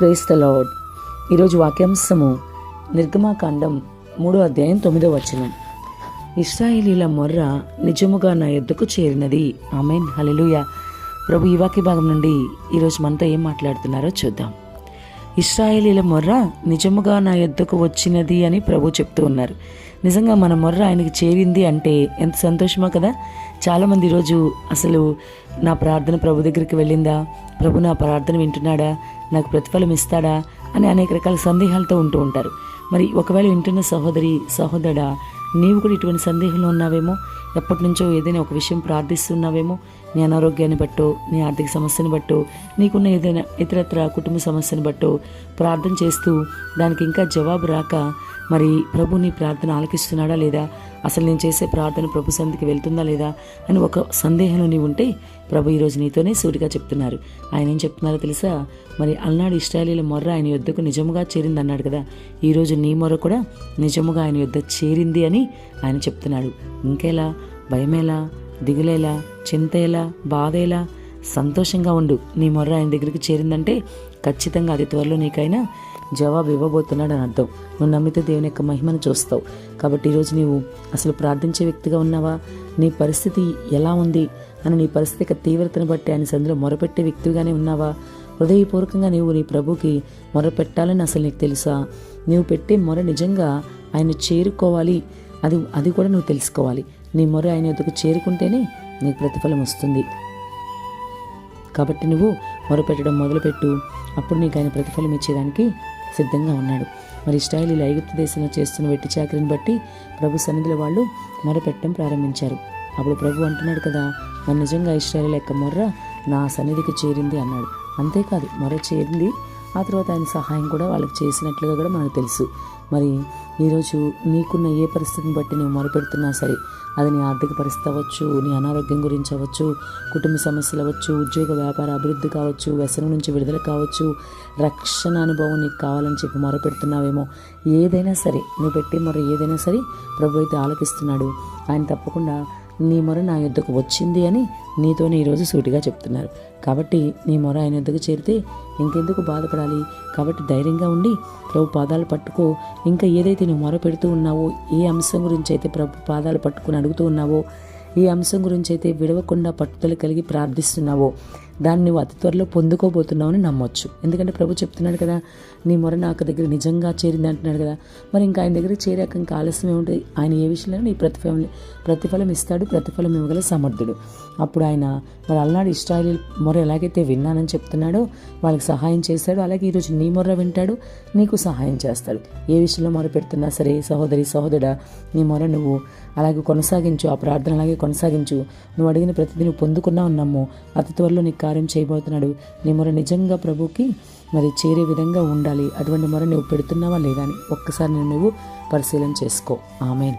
Praise the lord ఈరోజు వాక్యాంశము నిర్గమాకాండం మూడో అధ్యాయం తొమ్మిదో వచనం. ఇస్రాయేలీల మొర్ర నిజముగా నా ఎద్దుకు చేరినది. ఆమెన్. హలెలుయ ప్రభు ఈ వాక్య భాగం నుండి ఈరోజు మనతో ఏం మాట్లాడుతున్నారో చూద్దాం. ఇస్రాయేలీల మొర్ర నిజముగా నా ఎద్దుకు వచ్చినది అని ప్రభు చెప్తూ ఉన్నారు. నిజంగా మన మొర్ర ఆయనకి చేరింది అంటే ఎంత సంతోషమో కదా? చాలామంది ఈరోజు అసలు నా ప్రార్థన ప్రభు దగ్గరికి వెళ్ళిందా? ప్రభు నా ప్రార్థన వింటున్నాడా? నాకు ప్రతిఫలం ఇస్తాడా? అని అనేక రకాల సందేహాలతో ఉంటూ ఉంటారు. మరి ఒకవేళ వింటున్న సహోదరి సహోదరా నీవు కూడా ఇటువంటి సందేహంలో ఉన్నావేమో? ఎప్పటి నుంచో ఏదైనా ఒక విషయం ప్రార్థిస్తున్నావేమో? నీ అనారోగ్యాన్ని బట్టో నీ ఆర్థిక సమస్యను బట్టో నీకున్న ఏదైనా ఇతరత్ర కుటుంబ సమస్యను బట్టో ప్రార్థన చేస్తూ దానికి ఇంకా జవాబు రాక మరి ప్రభు నీ ప్రార్థన ఆలకిస్తున్నాడా లేదా? అసలు నేను చేసే ప్రార్థన ప్రభు సంధికి వెళ్తుందా లేదా అని ఒక సందేహంలో నీవు ఉంటే ప్రభు ఈరోజు నీతోనే సూటిగా చెప్తున్నారు. ఆయన ఏం చెప్తున్నారో తెలుసా? మరి అలనాడు ఇస్రాయలీల మొర్ర ఆయన యుద్ధకు నిజముగా చేరింది అన్నాడు కదా. ఈరోజు నీ మొర్ర కూడా నిజముగా ఆయన యుద్ధ చేరింది అని ఆయన చెప్తున్నాడు. ఇంకెలా? భయమేలా? దిగులేలా చింతేలా బాధేలా సంతోషంగా ఉండు. నీ మొర్ర ఆయన దగ్గరికి చేరిందంటే ఖచ్చితంగా అది త్వరలో నీకైనా జవాబు ఇవ్వబోతున్నాడు అని అర్థం. నువ్వు నమ్మితే దేవుని యొక్క మహిమను చూస్తావు. కాబట్టి ఈరోజు నీవు అసలు ప్రార్థించే వ్యక్తిగా ఉన్నావా? నీ పరిస్థితి ఎలా ఉంది? అని నీ పరిస్థితి యొక్క తీవ్రతను బట్టి ఆయన సందులో మొరపెట్టే వ్యక్తిగానే ఉన్నావా? హృదయపూర్వకంగా నీవు నీ ప్రభుకి మొరపెట్టాలని అసలు నీకు తెలుసా? నీవు పెట్టే మొర నిజంగా ఆయన చేరుకోవాలి. అది అది కూడా నువ్వు తెలుసుకోవాలి. నీ మొర ఆయన ఎదుగు చేరుకుంటేనే నీకు ప్రతిఫలం వస్తుంది. కాబట్టి నువ్వు మొరపెట్టడం మొదలుపెట్టు. అప్పుడు నీకు ఆయన ప్రతిఫలం ఇచ్చేదానికి సిద్ధంగా ఉన్నాడు. మరి ఇస్రాయలీలు ఐగుప్తు దేశంలో చేస్తున్న వెట్టి చాకరిని బట్టి ప్రభు సన్నిధిలో వాళ్ళు మొరపెట్టడం ప్రారంభించారు. అప్పుడు ప్రభు అంటున్నాడు కదా మరి నిజంగా ఇస్రాయలీల యొక్క మొర్ర నా సన్నిధికి చేరింది అన్నాడు. అంతేకాదు మొర చేరింది ఆ తర్వాత ఆయన సహాయం కూడా వాళ్ళకి చేసినట్లుగా కూడా మనకు తెలుసు. మరి ఈరోజు నీకున్న ఏ పరిస్థితిని బట్టి నువ్వు మొరపెడుతున్నా సరే అది నీ ఆర్థిక పరిస్థితి అవ్వచ్చు నీ అనారోగ్యం గురించి అవ్వచ్చు కుటుంబ సమస్యలు అవ్వచ్చు ఉద్యోగ వ్యాపార అభివృద్ధి కావచ్చు వ్యసనం నుంచి విడుదల కావచ్చు రక్షణ అనుభవం నీకు కావాలని చెప్పి మొరపెడుతున్నావేమో ఏదైనా సరే నువ్వు పెట్టే మొర ఏదైనా సరే ప్రభు అయితే ఆలకిస్తున్నాడు. ఆయన తప్పకుండా నీ మొర నా యుద్ధకు వచ్చింది అని నీతోనే ఈరోజు సూటిగా చెప్తున్నారు. కాబట్టి నీ మొర ఆయన యొద్దకు చేరితే ఇంకెందుకు బాధపడాలి? కాబట్టి ధైర్యంగా ఉండి ప్రభు పాదాలు పట్టుకో. ఇంకా ఏదైతే నువ్వు మొర పెడుతూ ఉన్నావో ఏ అంశం గురించి అయితే ప్రభు పాదాలు పట్టుకుని అడుగుతూ ఉన్నావో ఈ అంశం గురించి అయితే విడవకుండా పట్టుదల కలిగి ప్రార్థిస్తున్నావో దాన్ని నువ్వు అతి త్వరలో పొందుకోబోతున్నావు అని నమ్మొచ్చు. ఎందుకంటే ప్రభు చెప్తున్నాడు కదా నీ మొర నాకు దగ్గర నిజంగా చేరింది అంటున్నాడు కదా. మరి ఇంకా ఆయన దగ్గర చేరాక ఇంకా ఆలస్యం ఏముంటుంది ఆయన ఏ విషయంలో నీ ప్రతిఫలం ప్రతిఫలం ఇస్తాడు ప్రతిఫలం ఇవ్వగల సమర్థుడు. అప్పుడు ఆయన మరి అలనాడు ఇష్టాయిల్ మొర ఎలాగైతే విన్నానని చెప్తున్నాడో వాళ్ళకి సహాయం చేస్తాడు. అలాగే ఈరోజు నీ మొర్ర వింటాడు నీకు సహాయం చేస్తాడు. ఏ విషయంలో మొర పెడుతున్నా సరే సహోదరి సహోదరుడా నీ మొర నువ్వు అలాగే కొనసాగించు ఆ ప్రార్థన అలాగే కొనసాగించు. నువ్వు అడిగిన ప్రతిదీ నువ్వు పొందుకున్నావు నమ్ము. అతి త్వరలో నీకు కార్యం చేయబోతున్నాడు. నీ మొర నిజంగా ప్రభుకి మరి చేరే విధంగా ఉండాలి. అటువంటి మొర నువ్వు పెడుతున్నావా లేదా అని ఒక్కసారి నువ్వు పరిశీలన చేసుకో. ఆమెన్.